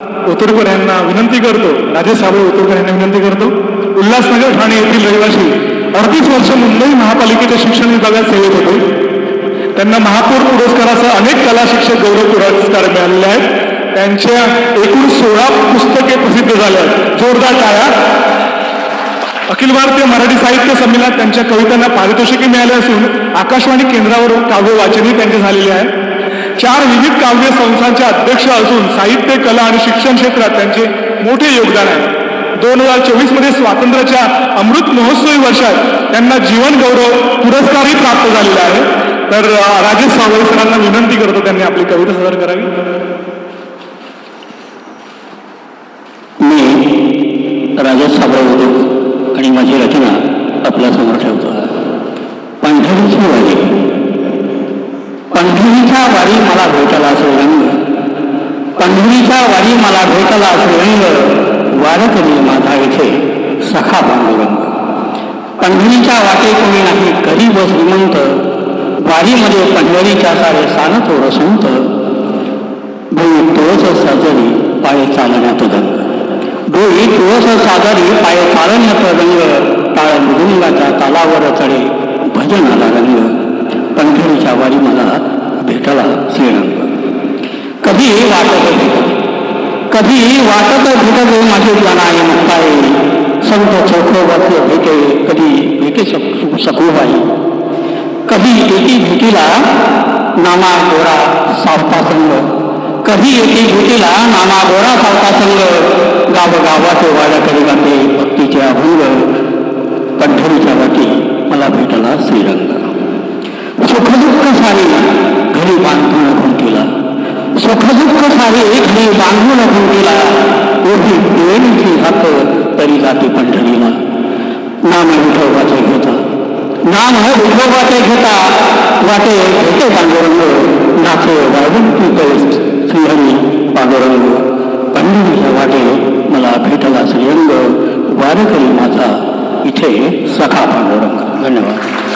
ओतुरकर यांना विनंती करतो राजेश साबळे ओतुरकर यांना विनंती करतो. उल्हासनगर ठाणे येथील रहिवासी अडतीस वर्ष मुंबई महापालिकेच्या शिक्षण विभागात सेवेत होते. त्यांना महापौर पुरस्कारासह अनेक कला शिक्षक गौरव पुरस्कार मिळालेले आहेत. त्यांच्या एकूण सोळा पुस्तके प्रसिद्ध झाल्या आहेत. जोरदार टाळ्या. अखिल भारतीय मराठी साहित्य संमेलनात त्यांच्या कवितांना पारितोषिके मिळाले असून आकाशवाणी केंद्रावर काव्य वाचनही त्यांचे झालेले आहे चार विविध काव्य संस्थांचे अध्यक्ष असून साहित्य कला आणि शिक्षण क्षेत्रात त्यांचे मोठे योगदान आहे. दोन हजार चोवीसमध्ये स्वातंत्र्याच्या अमृत महोत्सवी वर्षात त्यांना जीवन गौरव पुरस्कारही प्राप्त झालेला आहे. तर राजेश सावळे सरांना विनंती करतो त्यांनी आपली कविता सादर करावी. मी राजेश सावळे होतो आणि माझी रचना आपल्यासमोर ठेवतो. पंढरीची वारी पंढरीच्या वारी मला भेटला श्रीरंग पंढरीच्या वारी मला भेटला श्रीरंग वारकरी माझा इथे सखा पांडुरंग पंढरीच्या वाटे कोणी नाही गरीब व श्रीमंत. वारीमध्ये पंढरीच्या सारे सान थोडं संत भूमी तुळस साजरी पाय चालण्यात रंग डोळी तुळस साजरी पाय चालण्यात रंग टाळ मृदुंगाच्या तालावर चढे भजनाला रंग. पंढरीच्या वारी मला भेटला श्रीरंग। कधी वाटत कधी वाटत भेटत माझे जाणाय मुक्ताय संत चौकोबाचे भेटे, कधी भेटे सकू, सकूबाई। कधी एकी भेटीला नामा गोरा सावता संग। कधी एकी भेटीला नामा गोरा सावता संग। गाव गावाचे वाड्याकडे सुखदुःख सारी घरी बांधून घुंटीला ओढी देणीची हात तरी जाती पंढरीला. नाम विठोबाचे घेता. नाम विठोबाचे घेता. वाटे घेते पांडुरंग. नाचे वाळवंती कळस श्रीहरी पांडुरंग. पंढरीच्या वाटे मला भेटला श्रीरंग वारकरी माझा. इथे सखा पांडुरंग. धन्यवाद.